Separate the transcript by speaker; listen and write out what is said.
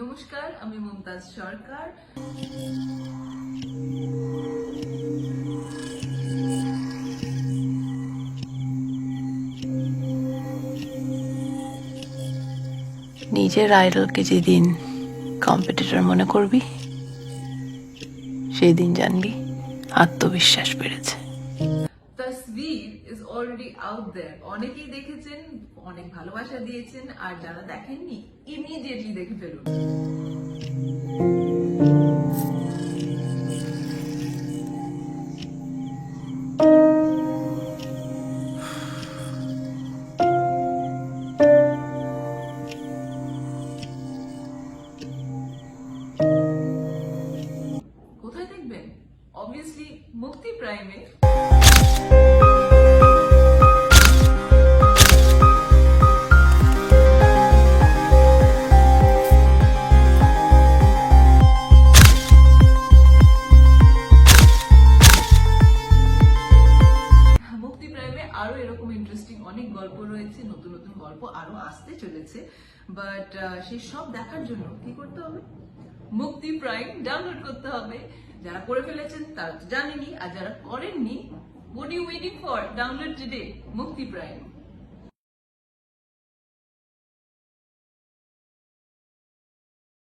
Speaker 1: নমস্কার, আমি মমতাজ সরকার।
Speaker 2: নিজের আইডলকে যেদিন কম্পিটিটর মনে করবি সেই দিন জানবি আত্মবিশ্বাস বেড়েছে।
Speaker 1: অলরেডি আউট দেয়ার অনেকেই দেখেছেন, অনেক ভালোবাসা দিয়েছেন, আর যারা দেখেননি ইমিডিয়েটলি দেখে ফেলুন। মুক্তি প্রাইমে। মুক্তি প্রাইমে আরও এরকম ইন্টারেস্টিং অনেক গল্প রয়েছে, নতুন নতুন গল্প আরও আসতে চলেছে। বাট সেই সব দেখার জন্য কি করতে হবে? মুক্তি প্রাইম ডাউনলোড করতে হবে। যারা করে ফেলেছেন তারা তো জানেনি আর যারা করেননি what you waiting for download today মুক্তি প্রাইম।